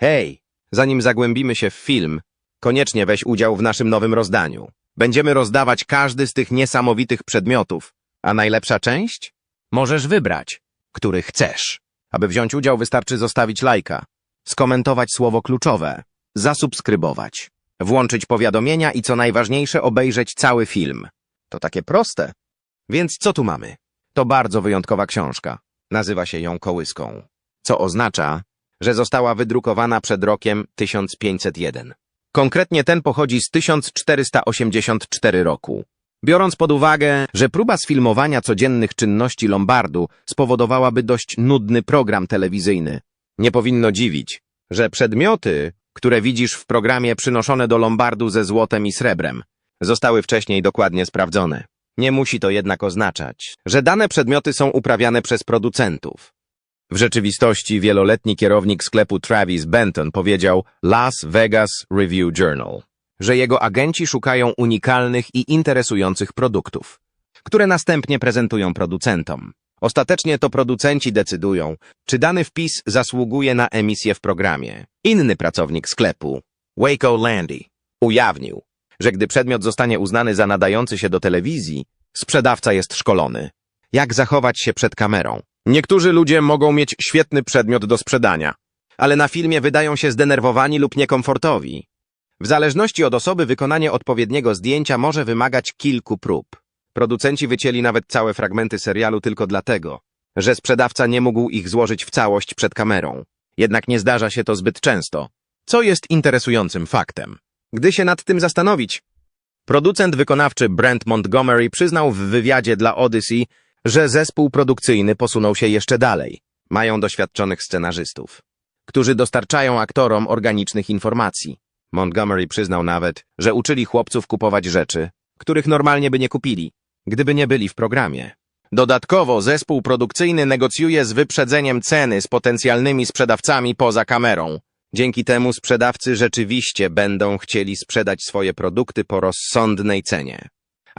Hej, zanim zagłębimy się w film, koniecznie weź udział w naszym nowym rozdaniu. Będziemy rozdawać każdy z tych niesamowitych przedmiotów. A najlepsza część? Możesz wybrać, który chcesz. Aby wziąć udział, wystarczy zostawić lajka, skomentować słowo kluczowe, zasubskrybować, włączyć powiadomienia i co najważniejsze, obejrzeć cały film. To takie proste. Więc co tu mamy? To bardzo wyjątkowa książka. Nazywa się ją Kołyską, co oznacza, że została wydrukowana przed rokiem 1501. Konkretnie ten pochodzi z 1484 roku. Biorąc pod uwagę, że próba sfilmowania codziennych czynności Lombardu spowodowałaby dość nudny program telewizyjny, nie powinno dziwić, że przedmioty, które widzisz w programie przynoszone do Lombardu ze złotem i srebrem, zostały wcześniej dokładnie sprawdzone. Nie musi to jednak oznaczać, że dane przedmioty są uprawiane przez producentów. W rzeczywistości wieloletni kierownik sklepu Travis Benton powiedział Las Vegas Review Journal, że jego agenci szukają unikalnych i interesujących produktów, które następnie prezentują producentom. Ostatecznie to producenci decydują, czy dany wpis zasługuje na emisję w programie. Inny pracownik sklepu, Waco Landy, ujawnił, że gdy przedmiot zostanie uznany za nadający się do telewizji, sprzedawca jest szkolony. Jak zachować się przed kamerą? Niektórzy ludzie mogą mieć świetny przedmiot do sprzedania, ale na filmie wydają się zdenerwowani lub niekomfortowi. W zależności od osoby wykonanie odpowiedniego zdjęcia może wymagać kilku prób. Producenci wycięli nawet całe fragmenty serialu tylko dlatego, że sprzedawca nie mógł ich złożyć w całość przed kamerą. Jednak nie zdarza się to zbyt często, co jest interesującym faktem. Gdy się nad tym zastanowić, producent wykonawczy Brent Montgomery przyznał w wywiadzie dla Odyssey, że zespół produkcyjny posunął się jeszcze dalej. Mają doświadczonych scenarzystów, którzy dostarczają aktorom organicznych informacji. Montgomery przyznał nawet, że uczyli chłopców kupować rzeczy, których normalnie by nie kupili, gdyby nie byli w programie. Dodatkowo zespół produkcyjny negocjuje z wyprzedzeniem ceny z potencjalnymi sprzedawcami poza kamerą. Dzięki temu sprzedawcy rzeczywiście będą chcieli sprzedać swoje produkty po rozsądnej cenie,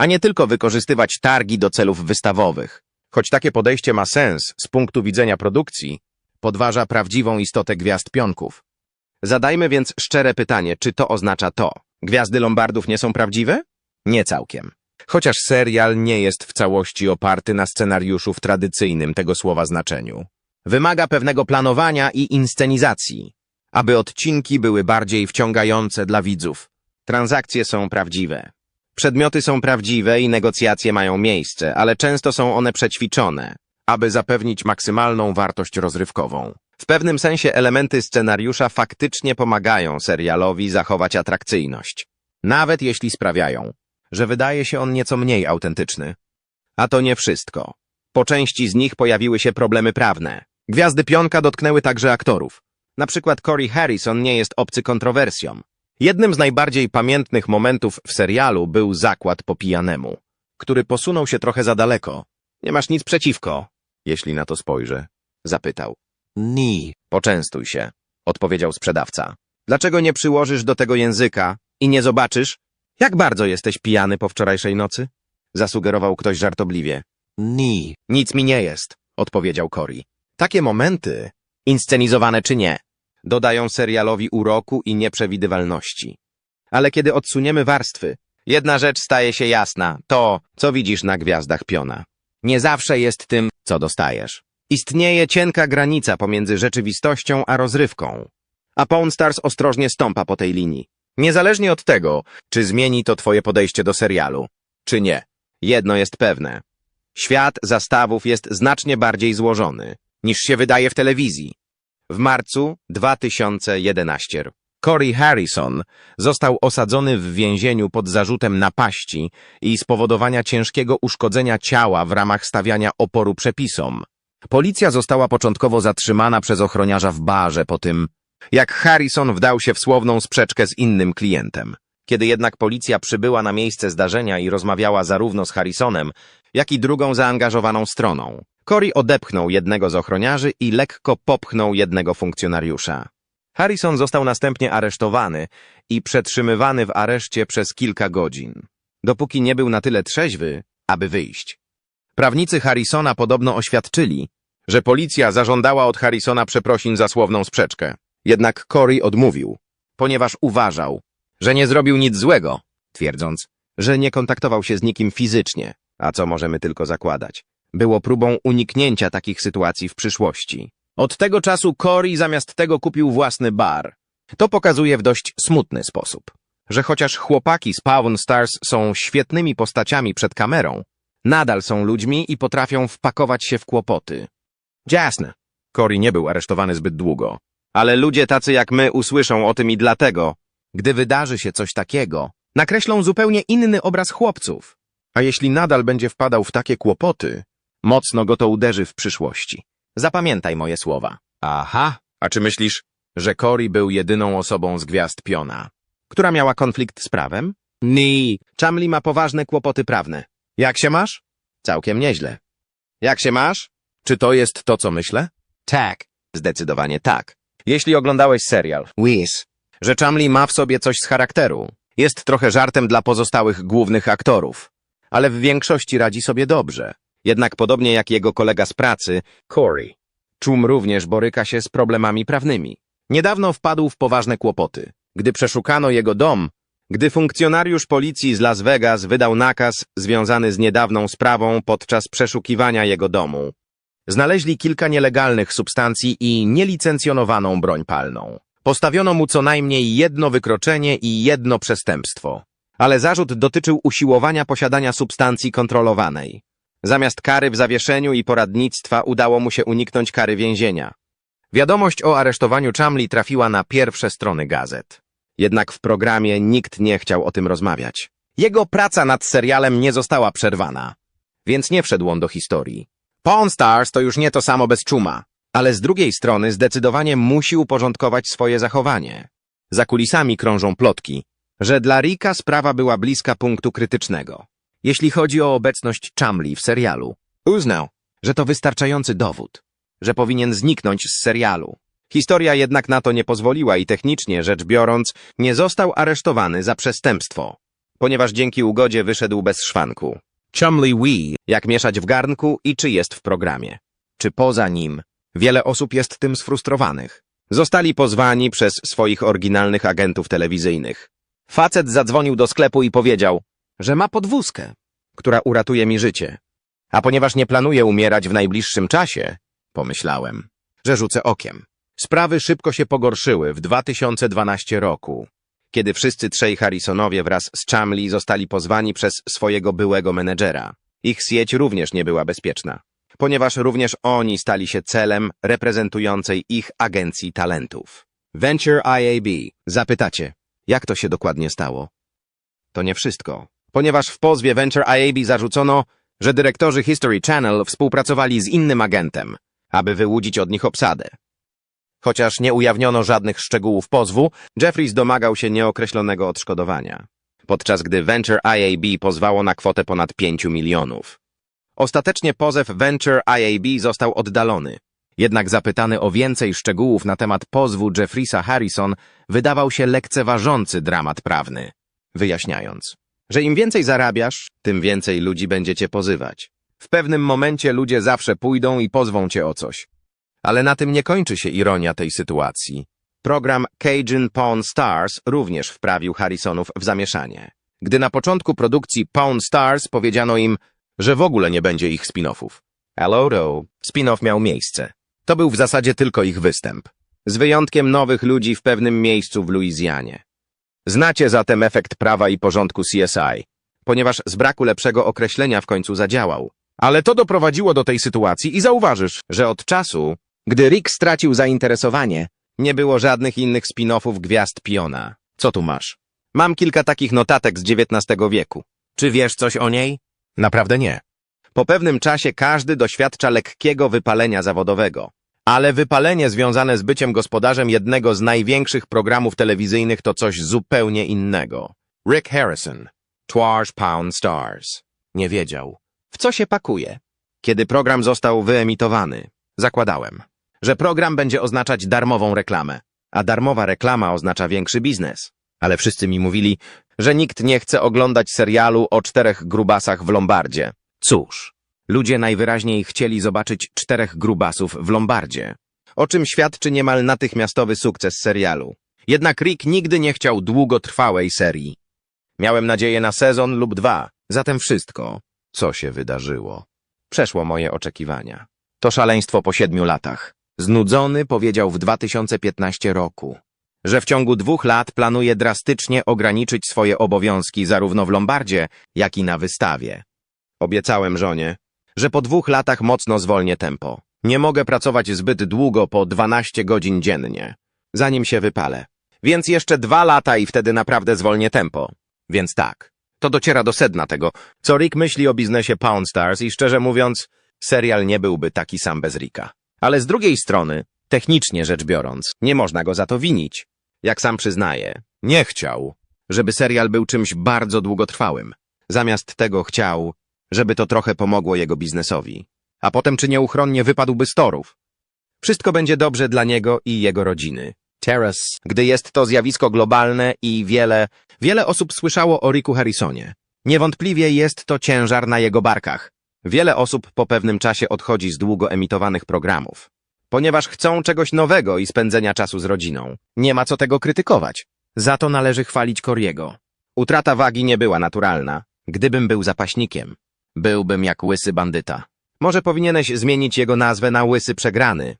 a nie tylko wykorzystywać targi do celów wystawowych. Choć takie podejście ma sens z punktu widzenia produkcji, podważa prawdziwą istotę gwiazd pionków. Zadajmy więc szczere pytanie, czy to oznacza to? Gwiazdy Lombardów nie są prawdziwe? Nie całkiem. Chociaż serial nie jest w całości oparty na scenariuszu w tradycyjnym tego słowa znaczeniu. Wymaga pewnego planowania i inscenizacji, aby odcinki były bardziej wciągające dla widzów. Transakcje są prawdziwe. Przedmioty są prawdziwe i negocjacje mają miejsce, ale często są one przećwiczone, aby zapewnić maksymalną wartość rozrywkową. W pewnym sensie elementy scenariusza faktycznie pomagają serialowi zachować atrakcyjność, nawet jeśli sprawiają, że wydaje się on nieco mniej autentyczny. A to nie wszystko. Po części z nich pojawiły się problemy prawne. Gwiazdy pionka dotknęły także aktorów. Na przykład Corey Harrison nie jest obcy kontrowersjom. Jednym z najbardziej pamiętnych momentów w serialu był zakład po pijanemu, który posunął się trochę za daleko. Nie masz nic przeciwko, jeśli na to spojrzę, zapytał. Ni. Poczęstuj się, odpowiedział sprzedawca. Dlaczego nie przyłożysz do tego języka i nie zobaczysz, jak bardzo jesteś pijany po wczorajszej nocy? Zasugerował ktoś żartobliwie. Ni. Nic mi nie jest, odpowiedział Cory. Takie momenty, inscenizowane czy nie, dodają serialowi uroku i nieprzewidywalności. Ale kiedy odsuniemy warstwy, jedna rzecz staje się jasna, to, co widzisz na gwiazdach piona. Nie zawsze jest tym, co dostajesz. Istnieje cienka granica pomiędzy rzeczywistością a rozrywką. A Pawn Stars ostrożnie stąpa po tej linii. Niezależnie od tego, czy zmieni to twoje podejście do serialu, czy nie. Jedno jest pewne. Świat zastawów jest znacznie bardziej złożony, niż się wydaje w telewizji. W marcu 2011 Corey Harrison został osadzony w więzieniu pod zarzutem napaści i spowodowania ciężkiego uszkodzenia ciała w ramach stawiania oporu przepisom. Policja została początkowo zatrzymana przez ochroniarza w barze po tym, jak Harrison wdał się w słowną sprzeczkę z innym klientem. Kiedy jednak policja przybyła na miejsce zdarzenia i rozmawiała zarówno z Harrisonem, jak i drugą zaangażowaną stroną, Cory odepchnął jednego z ochroniarzy i lekko popchnął jednego funkcjonariusza. Harrison został następnie aresztowany i przetrzymywany w areszcie przez kilka godzin, dopóki nie był na tyle trzeźwy, aby wyjść. Prawnicy Harrisona podobno oświadczyli, że policja zażądała od Harrisona przeprosin za słowną sprzeczkę. Jednak Corey odmówił, ponieważ uważał, że nie zrobił nic złego, twierdząc, że nie kontaktował się z nikim fizycznie, a co możemy tylko zakładać. Było próbą uniknięcia takich sytuacji w przyszłości. Od tego czasu Corey zamiast tego kupił własny bar. To pokazuje w dość smutny sposób, że chociaż chłopaki z Pawn Stars są świetnymi postaciami przed kamerą, nadal są ludźmi i potrafią wpakować się w kłopoty. Jasne, Corey nie był aresztowany zbyt długo, ale ludzie tacy jak my usłyszą o tym i dlatego, gdy wydarzy się coś takiego, nakreślą zupełnie inny obraz chłopców. A jeśli nadal będzie wpadał w takie kłopoty, mocno go to uderzy w przyszłości. Zapamiętaj moje słowa. Aha, a czy myślisz, że Cory był jedyną osobą z gwiazd piona, która miała konflikt z prawem? Nie, Chamli ma poważne kłopoty prawne. Jak się masz? Całkiem nieźle. Jak się masz? Czy to jest to, co myślę? Tak. Zdecydowanie tak. Jeśli oglądałeś serial, Wiz, że Chamli ma w sobie coś z charakteru. Jest trochę żartem dla pozostałych głównych aktorów, ale w większości radzi sobie dobrze. Jednak podobnie jak jego kolega z pracy, Corey, Czum również boryka się z problemami prawnymi. Niedawno wpadł w poważne kłopoty. Gdy przeszukano jego dom, gdy funkcjonariusz policji z Las Vegas wydał nakaz związany z niedawną sprawą podczas przeszukiwania jego domu, znaleźli kilka nielegalnych substancji i nielicencjonowaną broń palną. Postawiono mu co najmniej jedno wykroczenie i jedno przestępstwo, ale zarzut dotyczył usiłowania posiadania substancji kontrolowanej. Zamiast kary w zawieszeniu i poradnictwa udało mu się uniknąć kary więzienia. Wiadomość o aresztowaniu Chamli trafiła na pierwsze strony gazet. Jednak w programie nikt nie chciał o tym rozmawiać. Jego praca nad serialem nie została przerwana, więc nie wszedł on do historii. Pawn Stars to już nie to samo bez czuma, ale z drugiej strony zdecydowanie musi uporządkować swoje zachowanie. Za kulisami krążą plotki, że dla Rika sprawa była bliska punktu krytycznego. Jeśli chodzi o obecność Chamli w serialu, uznał, że to wystarczający dowód, że powinien zniknąć z serialu. Historia jednak na to nie pozwoliła i technicznie rzecz biorąc nie został aresztowany za przestępstwo, ponieważ dzięki ugodzie wyszedł bez szwanku. Chumley Wee, jak mieszać w garnku i czy jest w programie. Czy poza nim wiele osób jest tym sfrustrowanych. Zostali pozwani przez swoich oryginalnych agentów telewizyjnych. Facet zadzwonił do sklepu i powiedział, że ma podwózkę, która uratuje mi życie. A ponieważ nie planuję umierać w najbliższym czasie, pomyślałem, że rzucę okiem. Sprawy szybko się pogorszyły w 2012 roku, kiedy wszyscy trzej Harrisonowie wraz z Chamley zostali pozwani przez swojego byłego menedżera. Ich sieć również nie była bezpieczna, ponieważ również oni stali się celem reprezentującej ich agencji talentów. Venture IAB. Zapytacie, jak to się dokładnie stało? To nie wszystko, ponieważ w pozwie Venture IAB zarzucono, że dyrektorzy History Channel współpracowali z innym agentem, aby wyłudzić od nich obsadę. Chociaż nie ujawniono żadnych szczegółów pozwu, Jeffries domagał się nieokreślonego odszkodowania, podczas gdy Venture IAB pozwało na kwotę ponad 5 milionów. Ostatecznie pozew Venture IAB został oddalony. Jednak zapytany o więcej szczegółów na temat pozwu Jeffrisa Harrison wydawał się lekceważący dramat prawny, wyjaśniając, że im więcej zarabiasz, tym więcej ludzi będzie cię pozywać. W pewnym momencie ludzie zawsze pójdą i pozwą cię o coś. Ale na tym nie kończy się ironia tej sytuacji. Program Cajun Pawn Stars również wprawił Harrisonów w zamieszanie. Gdy na początku produkcji Pawn Stars powiedziano im, że w ogóle nie będzie ich spin-offów. Hello. Spin-off miał miejsce. To był w zasadzie tylko ich występ. Z wyjątkiem nowych ludzi w pewnym miejscu w Luizjanie. Znacie zatem efekt prawa i porządku CSI, ponieważ z braku lepszego określenia w końcu zadziałał. Ale to doprowadziło do tej sytuacji i zauważysz, że od czasu, gdy Rick stracił zainteresowanie, nie było żadnych innych spin-offów Gwiazd Piona. Co tu masz? Mam kilka takich notatek z XIX wieku. Czy wiesz coś o niej? Naprawdę nie. Po pewnym czasie każdy doświadcza lekkiego wypalenia zawodowego. Ale wypalenie związane z byciem gospodarzem jednego z największych programów telewizyjnych to coś zupełnie innego. Rick Harrison, Twarz Pound Stars. Nie wiedział, w co się pakuje. Kiedy program został wyemitowany, zakładałem, że program będzie oznaczać darmową reklamę, a darmowa reklama oznacza większy biznes. Ale wszyscy mi mówili, że nikt nie chce oglądać serialu o czterech grubasach w Lombardzie. Cóż, ludzie najwyraźniej chcieli zobaczyć czterech grubasów w Lombardzie. o czym świadczy niemal natychmiastowy sukces serialu. Jednak Rick nigdy nie chciał długotrwałej serii. Miałem nadzieję na sezon lub dwa, zatem wszystko, co się wydarzyło, przeszło moje oczekiwania. To szaleństwo po siedmiu latach. Znudzony powiedział w 2015 roku, że w ciągu dwóch lat planuje drastycznie ograniczyć swoje obowiązki zarówno w Lombardzie, jak i na wystawie. Obiecałem żonie, że po dwóch latach mocno zwolnię tempo. Nie mogę pracować zbyt długo po 12 godzin dziennie, zanim się wypalę. Więc jeszcze dwa lata i wtedy naprawdę zwolnię tempo. Więc tak, to dociera do sedna tego, co Rick myśli o biznesie Pound Stars i szczerze mówiąc, serial nie byłby taki sam bez Ricka. Ale z drugiej strony, technicznie rzecz biorąc, nie można go za to winić. Jak sam przyznaje, nie chciał, żeby serial był czymś bardzo długotrwałym. Zamiast tego chciał, żeby to trochę pomogło jego biznesowi. A potem czy nieuchronnie wypadłby z torów. Wszystko będzie dobrze dla niego i jego rodziny. Teraz, gdy jest to zjawisko globalne i wiele, wiele osób słyszało o Ricku Harrisonie. Niewątpliwie jest to ciężar na jego barkach. Wiele osób po pewnym czasie odchodzi z długo emitowanych programów. Ponieważ chcą czegoś nowego i spędzenia czasu z rodziną. Nie ma co tego krytykować. Za to należy chwalić Koriego. Utrata wagi nie była naturalna. Gdybym był zapaśnikiem, byłbym jak łysy bandyta. Może powinieneś zmienić jego nazwę na łysy przegrany.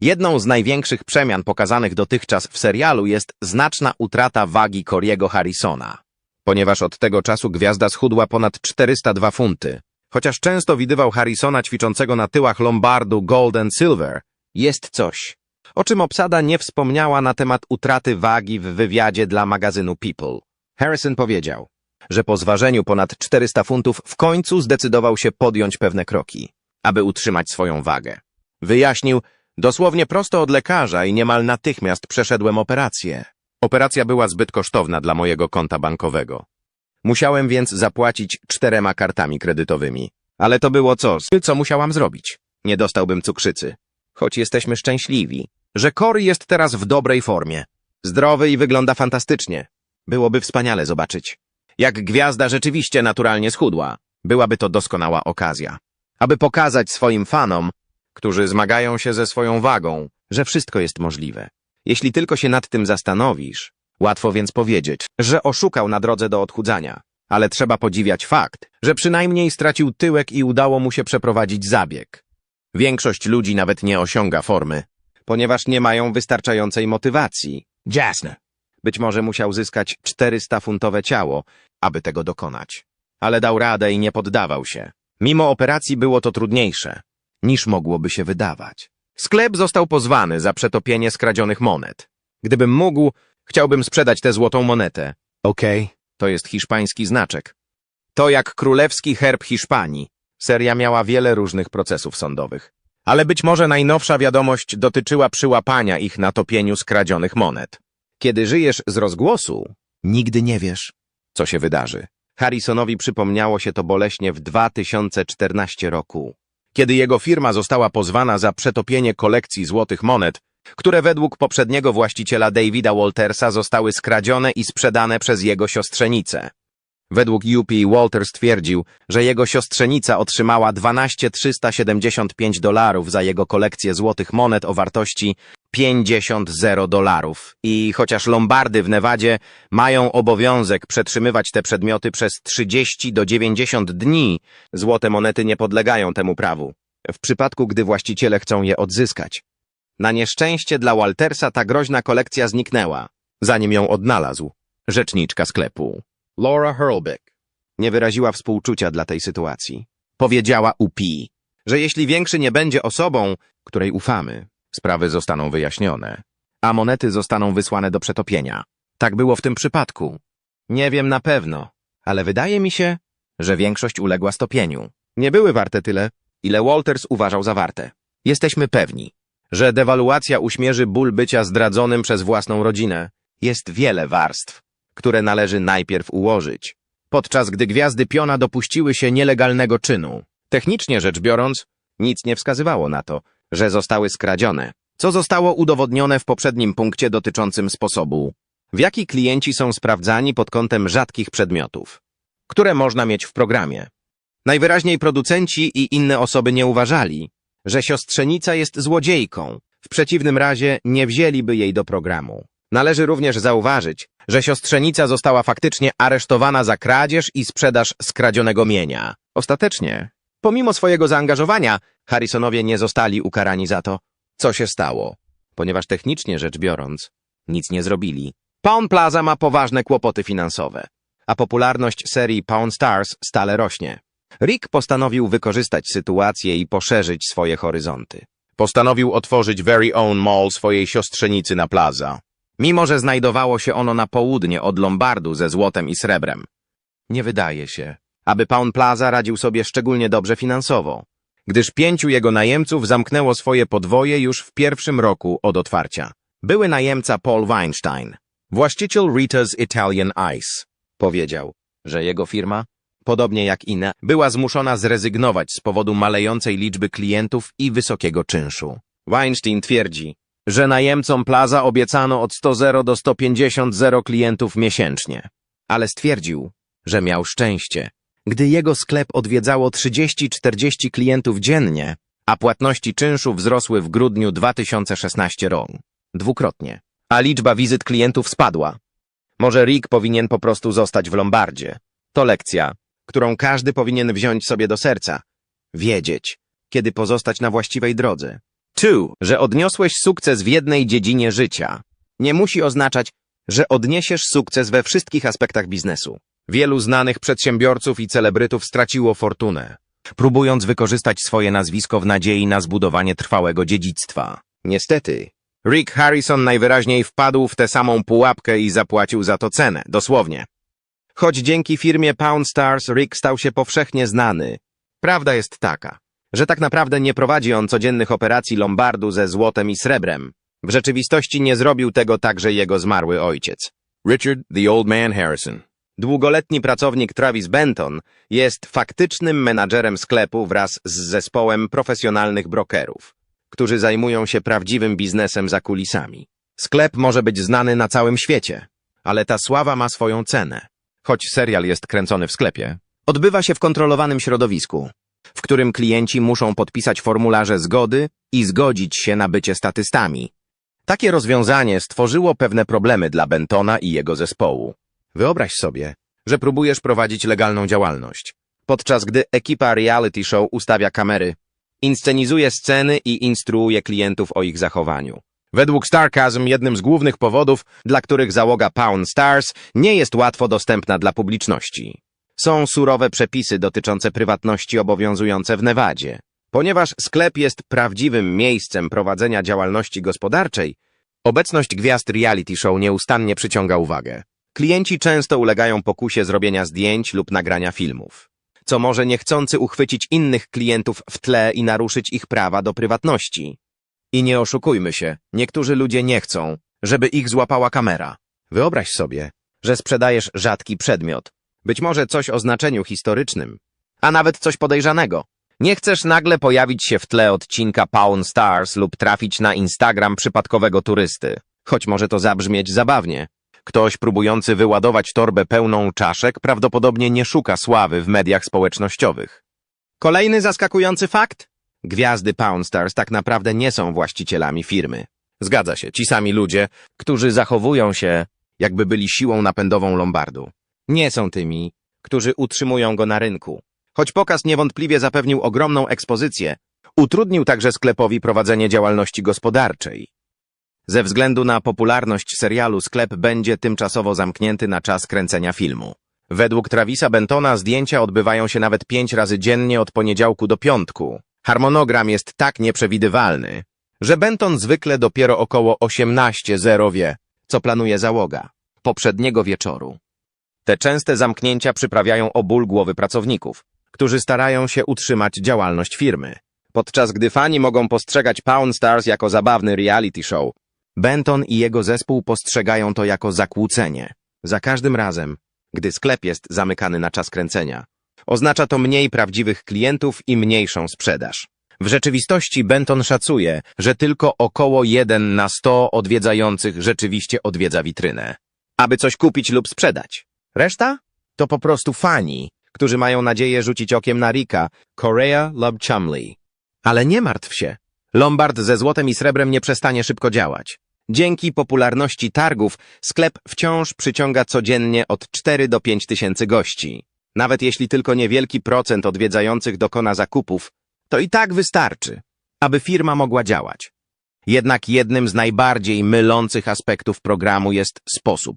Jedną z największych przemian pokazanych dotychczas w serialu jest znaczna utrata wagi Coriego Harrisona. Ponieważ od tego czasu gwiazda schudła ponad 402 funty. Chociaż często widywał Harrisona ćwiczącego na tyłach Lombardu Gold and Silver, jest coś, o czym obsada nie wspomniała na temat utraty wagi w wywiadzie dla magazynu People. Harrison powiedział, że po zważeniu ponad 400 funtów w końcu zdecydował się podjąć pewne kroki, aby utrzymać swoją wagę. Wyjaśnił, dosłownie prosto od lekarza i niemal natychmiast przeszedłem operację. Operacja była zbyt kosztowna dla mojego konta bankowego. Musiałem więc zapłacić czterema kartami kredytowymi. Ale to było coś, co musiałam zrobić. Nie dostałbym cukrzycy. Choć jesteśmy szczęśliwi, że Cory jest teraz w dobrej formie. Zdrowy i wygląda fantastycznie. Byłoby wspaniale zobaczyć. Jak gwiazda rzeczywiście naturalnie schudła, byłaby to doskonała okazja. Aby pokazać swoim fanom, którzy zmagają się ze swoją wagą, że wszystko jest możliwe. Jeśli tylko się nad tym zastanowisz, łatwo więc powiedzieć, że oszukał na drodze do odchudzania. Ale trzeba podziwiać fakt, że przynajmniej stracił tyłek i udało mu się przeprowadzić zabieg. Większość ludzi nawet nie osiąga formy, ponieważ nie mają wystarczającej motywacji. Jasne. Być może musiał zyskać 400-funtowe ciało, aby tego dokonać. Ale dał radę i nie poddawał się. Mimo operacji było to trudniejsze, niż mogłoby się wydawać. Sklep został pozwany za przetopienie skradzionych monet. Gdybym mógł, chciałbym sprzedać tę złotą monetę. Okej, to jest hiszpański znaczek. To jak królewski herb Hiszpanii. Seria miała wiele różnych procesów sądowych. Ale być może najnowsza wiadomość dotyczyła przyłapania ich na topieniu skradzionych monet. Kiedy żyjesz z rozgłosu, nigdy nie wiesz, co się wydarzy. Harrisonowi przypomniało się to boleśnie w 2014 roku, kiedy jego firma została pozwana za przetopienie kolekcji złotych monet, które według poprzedniego właściciela Davida Waltersa zostały skradzione i sprzedane przez jego siostrzenicę. Według UP Walters twierdził, że jego siostrzenica otrzymała 12 375 dolarów za jego kolekcję złotych monet o wartości 50 zero dolarów. I chociaż Lombardy w Nevadzie mają obowiązek przetrzymywać te przedmioty przez 30 do 90 dni, złote monety nie podlegają temu prawu. W przypadku, gdy właściciele chcą je odzyskać. Na nieszczęście dla Waltersa ta groźna kolekcja zniknęła, zanim ją odnalazł. Rzeczniczka sklepu. Laura Hurlbeck nie wyraziła współczucia dla tej sytuacji. Powiedziała Upi, że jeśli większy nie będzie osobą, której ufamy, sprawy zostaną wyjaśnione, a monety zostaną wysłane do przetopienia. Tak było w tym przypadku. Nie wiem na pewno, ale wydaje mi się, że większość uległa stopieniu. Nie były warte tyle, ile Walters uważał za warte. Jesteśmy pewni, że dewaluacja uśmierzy ból bycia zdradzonym przez własną rodzinę. Jest wiele warstw, które należy najpierw ułożyć, podczas gdy gwiazdy piona dopuściły się nielegalnego czynu. Technicznie rzecz biorąc, nic nie wskazywało na to, że zostały skradzione, co zostało udowodnione w poprzednim punkcie dotyczącym sposobu, w jaki klienci są sprawdzani pod kątem rzadkich przedmiotów, które można mieć w programie. Najwyraźniej producenci i inne osoby nie uważali, że siostrzenica jest złodziejką, W przeciwnym razie nie wzięliby jej do programu. Należy również zauważyć, że siostrzenica została faktycznie aresztowana za kradzież i sprzedaż skradzionego mienia. Ostatecznie, pomimo swojego zaangażowania, Harrisonowie nie zostali ukarani za to, co się stało, ponieważ technicznie rzecz biorąc, nic nie zrobili. Pound Plaza ma poważne kłopoty finansowe, a popularność serii Pound Stars stale rośnie. Rick postanowił wykorzystać sytuację i poszerzyć swoje horyzonty. Postanowił otworzyć Very Own Mall swojej siostrzenicy na plaza. Mimo, że znajdowało się ono na południe od Lombardu ze złotem i srebrem. Nie wydaje się, aby Pound Plaza radził sobie szczególnie dobrze finansowo, gdyż pięciu jego najemców zamknęło swoje podwoje już w pierwszym roku od otwarcia. Były najemca Paul Weinstein, właściciel Rita's Italian Ice, powiedział, że jego firma, podobnie jak inne, była zmuszona zrezygnować z powodu malejącej liczby klientów i wysokiego czynszu. Weinstein twierdzi, że najemcom Plaza obiecano od 100 do 150 zero klientów miesięcznie, ale stwierdził, że miał szczęście, gdy jego sklep odwiedzało 30-40 klientów dziennie, a płatności czynszu wzrosły w grudniu 2016 roku. Dwukrotnie. A liczba wizyt klientów spadła. Może Rick powinien po prostu zostać w Lombardzie. To lekcja, którą każdy powinien wziąć sobie do serca. Wiedzieć, kiedy pozostać na właściwej drodze. Two, że odniosłeś sukces w jednej dziedzinie życia. Nie musi oznaczać, że odniesiesz sukces we wszystkich aspektach biznesu. Wielu znanych przedsiębiorców i celebrytów straciło fortunę, próbując wykorzystać swoje nazwisko w nadziei na zbudowanie trwałego dziedzictwa. Niestety, Rick Harrison najwyraźniej wpadł w tę samą pułapkę i zapłacił za to cenę, dosłownie. Choć dzięki firmie Pound Stars Rick stał się powszechnie znany, prawda jest taka, że tak naprawdę nie prowadzi on codziennych operacji Lombardu ze złotem i srebrem. W rzeczywistości nie zrobił tego także jego zmarły ojciec. Richard the Old Man Harrison. Długoletni pracownik Travis Benton jest faktycznym menadżerem sklepu wraz z zespołem profesjonalnych brokerów, którzy zajmują się prawdziwym biznesem za kulisami. Sklep może być znany na całym świecie, ale ta sława ma swoją cenę. Choć serial jest kręcony w sklepie, odbywa się w kontrolowanym środowisku, w którym klienci muszą podpisać formularze zgody i zgodzić się na bycie statystami. Takie rozwiązanie stworzyło pewne problemy dla Bentona i jego zespołu. Wyobraź sobie, że próbujesz prowadzić legalną działalność, podczas gdy ekipa reality show ustawia kamery, inscenizuje sceny i instruuje klientów o ich zachowaniu. Według Starcasm jednym z głównych powodów, dla których załoga Pound Stars nie jest łatwo dostępna dla publiczności. Są surowe przepisy dotyczące prywatności obowiązujące w Nevadzie. Ponieważ sklep jest prawdziwym miejscem prowadzenia działalności gospodarczej, obecność gwiazd reality show nieustannie przyciąga uwagę. Klienci często ulegają pokusie zrobienia zdjęć lub nagrania filmów, co może niechcący uchwycić innych klientów w tle i naruszyć ich prawa do prywatności. I nie oszukujmy się, niektórzy ludzie nie chcą, żeby ich złapała kamera. Wyobraź sobie, że sprzedajesz rzadki przedmiot, być może coś o znaczeniu historycznym, a nawet coś podejrzanego. Nie chcesz nagle pojawić się w tle odcinka Pound Stars lub trafić na Instagram przypadkowego turysty, choć może to zabrzmieć zabawnie. Ktoś próbujący wyładować torbę pełną czaszek prawdopodobnie nie szuka sławy w mediach społecznościowych. Kolejny zaskakujący fakt? Gwiazdy Pound Stars tak naprawdę nie są właścicielami firmy. Zgadza się, ci sami ludzie, którzy zachowują się, jakby byli siłą napędową Lombardu. Nie są tymi, którzy utrzymują go na rynku. Choć pokaz niewątpliwie zapewnił ogromną ekspozycję, utrudnił także sklepowi prowadzenie działalności gospodarczej. Ze względu na popularność serialu sklep będzie tymczasowo zamknięty na czas kręcenia filmu. Według Travisa Bentona zdjęcia odbywają się nawet pięć razy dziennie od poniedziałku do piątku. Harmonogram jest tak nieprzewidywalny, że Benton zwykle dopiero około 18.00 wie, co planuje załoga. Poprzedniego wieczoru. Te częste zamknięcia przyprawiają o ból głowy pracowników, którzy starają się utrzymać działalność firmy. Podczas gdy fani mogą postrzegać Pound Stars jako zabawny reality show, Benton i jego zespół postrzegają to jako zakłócenie. Za każdym razem, gdy sklep jest zamykany na czas kręcenia, oznacza to mniej prawdziwych klientów i mniejszą sprzedaż. W rzeczywistości Benton szacuje, że tylko około 1 na 100 odwiedzających rzeczywiście odwiedza witrynę, aby coś kupić lub sprzedać. Reszta? To po prostu fani, którzy mają nadzieję rzucić okiem na Rika, Korea lub Chumley. Ale nie martw się. Lombard ze złotem i srebrem nie przestanie szybko działać. Dzięki popularności targów sklep wciąż przyciąga codziennie od 4 do 5 tysięcy gości. Nawet jeśli tylko niewielki procent odwiedzających dokona zakupów, to i tak wystarczy, aby firma mogła działać. Jednak jednym z najbardziej mylących aspektów programu jest sposób,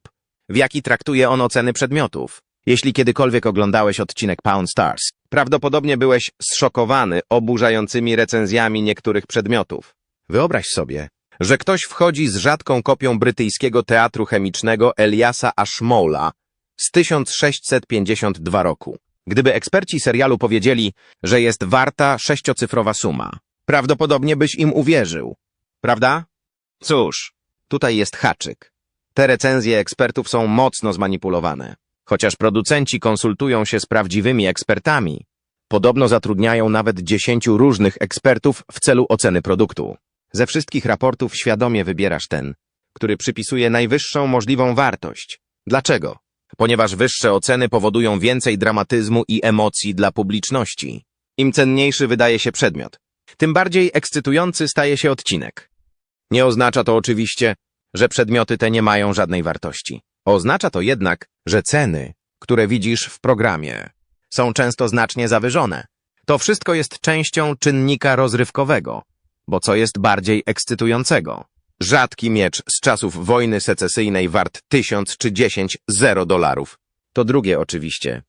w jaki traktuje on oceny przedmiotów. Jeśli kiedykolwiek oglądałeś odcinek Pound Stars, prawdopodobnie byłeś zszokowany oburzającymi recenzjami niektórych przedmiotów. Wyobraź sobie, że ktoś wchodzi z rzadką kopią brytyjskiego teatru chemicznego Eliasa Ashmola z 1652 roku. Gdyby eksperci serialu powiedzieli, że jest warta sześciocyfrowa suma, prawdopodobnie byś im uwierzył. Prawda? Cóż, tutaj jest haczyk. Te recenzje ekspertów są mocno zmanipulowane. Chociaż producenci konsultują się z prawdziwymi ekspertami, podobno zatrudniają nawet dziesięciu różnych ekspertów w celu oceny produktu. Ze wszystkich raportów świadomie wybierasz ten, który przypisuje najwyższą możliwą wartość. Dlaczego? Ponieważ wyższe oceny powodują więcej dramatyzmu i emocji dla publiczności. Im cenniejszy wydaje się przedmiot, tym bardziej ekscytujący staje się odcinek. Nie oznacza to oczywiście, że przedmioty te nie mają żadnej wartości. Oznacza to jednak, że ceny, które widzisz w programie, są często znacznie zawyżone. To wszystko jest częścią czynnika rozrywkowego, bo co jest bardziej ekscytującego? Rzadki miecz z czasów wojny secesyjnej wart tysiąc czy dziesięć zero dolarów. To drugie oczywiście.